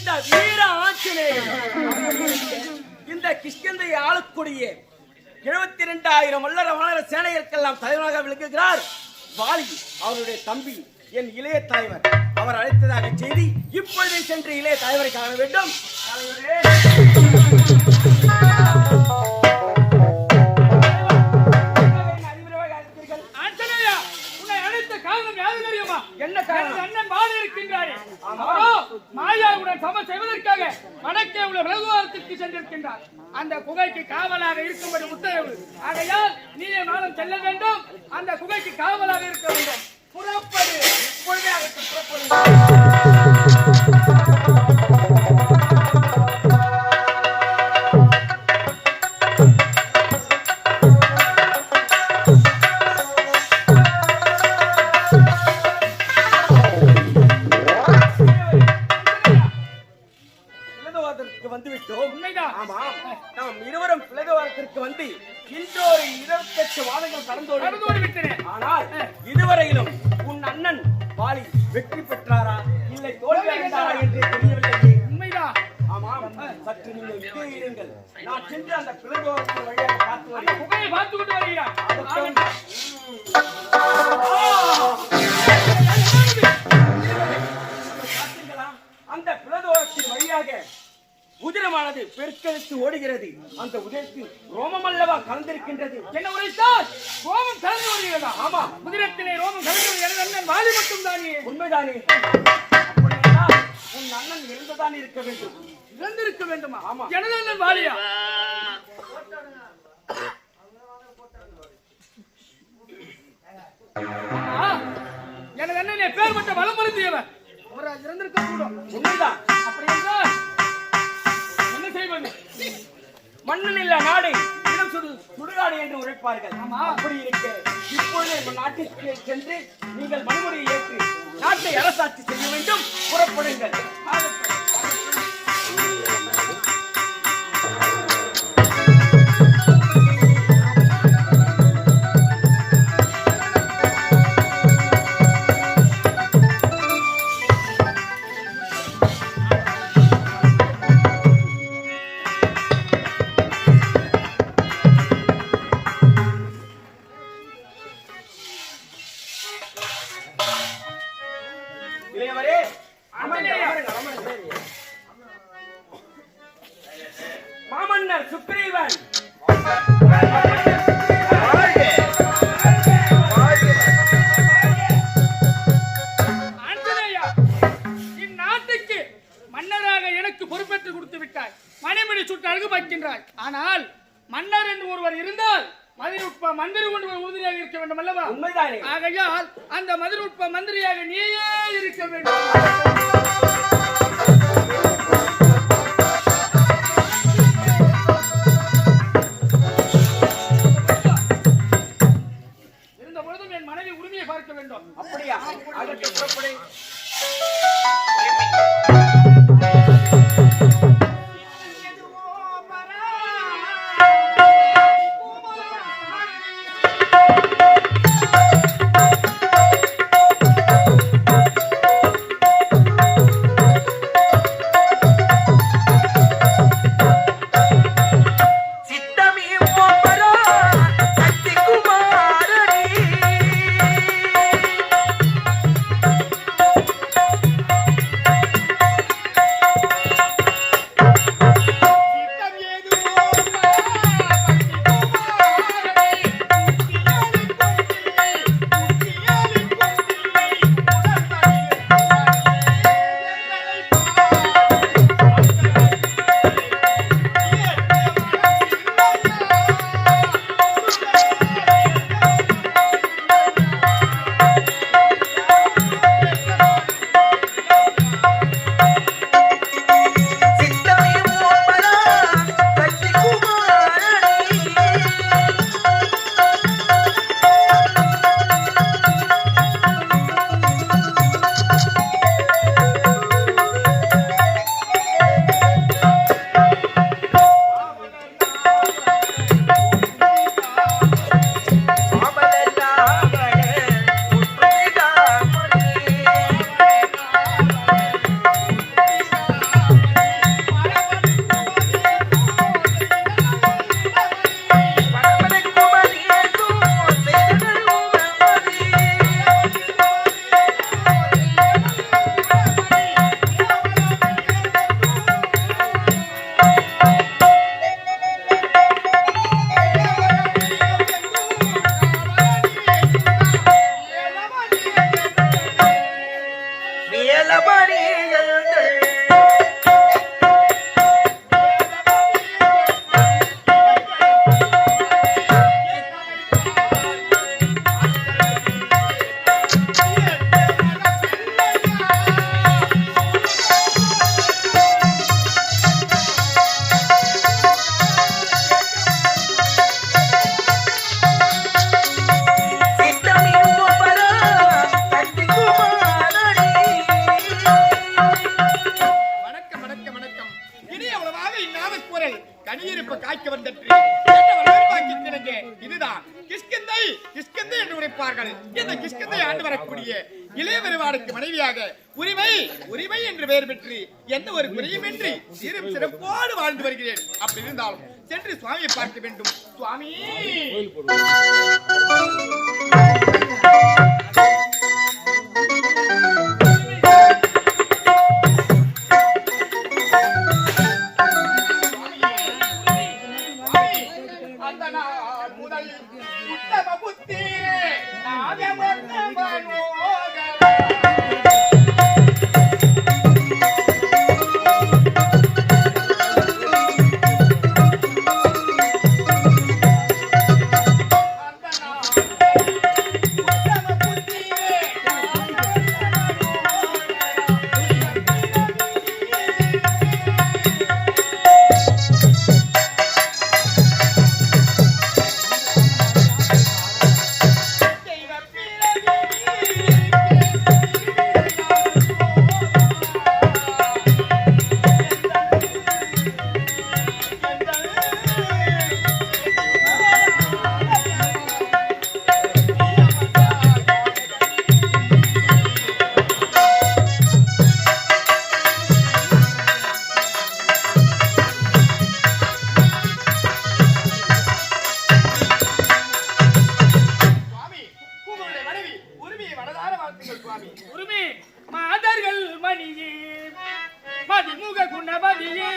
இந்த வீர ஆஞ்சநேயன் இந்த கிஷ்கிந்தை ஆளக்கூடிய எழுபத்தி ரெண்டாயிரம் வல்லர வளர சேனைகளுக்கெல்லாம் தலைவராக விளங்குகிறார் வாலி அவருடைய தம்பி என் இளைய தலைவர். அவர் அழைத்ததாக செய்தி இப்பொழுதே சென்று இளைய தலைவரை காண வேண்டும். தலைவரே. என்ன அண்ணன் வாலி இருக்கின்றாரே. அவரோ மாயாவுடன் சமம் செய்வதற்காக வடக்கே உள்ள பிரகுவாரத்திற்கு சென்றிருக்கின்றார். அந்த குகைக்கு காவலாக இருக்கும்படி உத்தரவு. ஆகையால் நீயே நாளும் செல்ல வேண்டும். அந்த குகைக்கு காவலாக இருக்க வேண்டும். புறப்படு. இப்பொழுதே இதுவரையிலும் உன் அண்ணன் வாலி வெற்றி பெற்றாரா? இல்லை தோல்வி அடைந்தாரா என்று தெரியவில்லையே. உண்மைதான். ஆமாம் சற்று நீங்கள் இங்கே இருங்கள். நான் சென்று அந்த பிளதுவாதத்தின் வழியாக பார்த்து வருகிறேன். குகையை பார்த்து கொண்டு வருகிறார். உதிரமானது பெருக்கெடுத்து ஓடுகிறது. அந்த உதயத்தில் ரோமம் அல்லவா கலந்திருக்கின்றது? என்ன உரைத்தால் ரோமம் கலந்து வருகிறதா ஆமா. உதிரத்திலே ரோமம் கலந்து வருகிறது அண்ணன் வாலி மட்டும் தானே உண்மைதானே உன் அண்ணன் இருந்துதான் இருக்க வேண்டும். இறந்திருக்க வேண்டுமா? ஆமா. எனது அண்ணன் வாலியா? எனது அண்ணன் பேர் மட்டும் வளம் பொருந்தியவர். அவர் இறந்திருக்க கூடும் உண்மைதான். அப்படி என்றால் என்ன செய்வது. மன்னன் இல்ல நாடு இடம் சுடு சுடுகாடு என்று உரைப்பார்கள். அப்படி இருக்க இப்பொழுது நாட்டிற்கு சென்று நீங்கள் மனுமுறையை ஏற்று நாட்டை அரசாட்சி செய்ய வேண்டும். புறப்படுங்கள். அமருங்க. மாமன்னர் சுக்ரீவன். பொறுப்பேற்று கொடுத்து விட்டாய். மணிமணி சுட்டு அழகு பார்க்கின்றாய். ஆனால் மன்னர் என்று ஒருவர் இருந்தால் மதிநுட்ப மந்திரி ஒன்று உறுதியாக இருக்க வேண்டும் அல்லவா உண்மைதானே. ஆகையால் அந்த மதிநுட்ப மந்திரியாக நீயே இருக்க வேண்டும். ஏலமணிகள் சித்தமின் உரிமை உரிமை என்று பெயர் பெற்று எந்த ஒரு குறையுமின்றி சீரும் சிறப்போடு வாழ்ந்து வருகிறேன். அப்படி இருந்தாலும் சென்று சுவாமியை பார்க்க வேண்டும். சுவாமி! அந்த முதல் உத்தம புத்தி. குணபதியே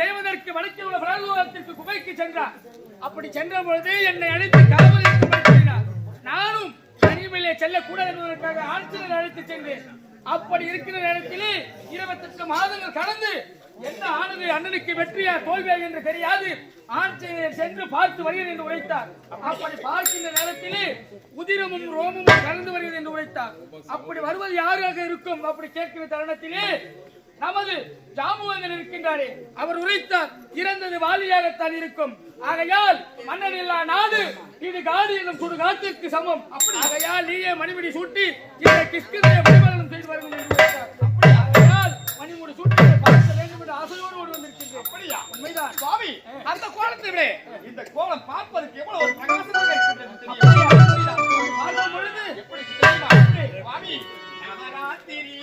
செய்வதற்கு வடக்கே உள்ள பிரகோகத்திற்கு குகைக்கு சென்றார். அப்படி சென்ற பொழுது என்னை அழைத்து காவலுக்கு நானும் தனிமையிலே செல்லக்கூடாது என்பதற்காக ஆட்சியர் அழைத்து சென்றேன். அப்படி இருக்கிற நேரத்திலே இருபத்தெட்டு மாதங்கள் கடந்து என்ன ஆனது அண்ணனுக்கு வெற்றியா தோல்வியா என்று தெரியாது. ஆட்சியர் சென்று பார்த்து வருகிறேன் என்று உரைத்தார். அப்படி பார்க்கின்ற நேரத்திலே உதிரமும் ரோமமும் கலந்து வருகிறது என்று உரைத்தார். அப்படி வருவது யாராக இருக்கும்? அப்படி கேட்கிற தருணத்திலே நமது ஜாமுவந்தன் இருக்கின்றாரே அவர் உரைத்தார் இறந்தது வாலியாகத்தான் இருக்கும். ஆகையால் மன்னன் இல்லா நாடு இது காதி என்னும் சுடுகாட்டுக்கு சமம். ஆகையால் நீயே மணிமணி சூட்டி இந்த கிஷ்கிதைய மணிமலனம் செய்து வருங்கள் என்று ஆகையால் மணிமுடி சூட்டி பார்க்க வேண்டும் என்று ஆசையோடு ஓடி வந்திருக்கின்றேன். அப்படியா? உண்மைதான். சுவாமி அந்த கோலத்தை விட. இந்த கோலம் பார்ப்பதற்கு எவ்வளவு ஒரு பிரகாசமாக இருக்கின்றது தெரியுமா? பொழுது எப்படி சுவாமி நவராத்திரி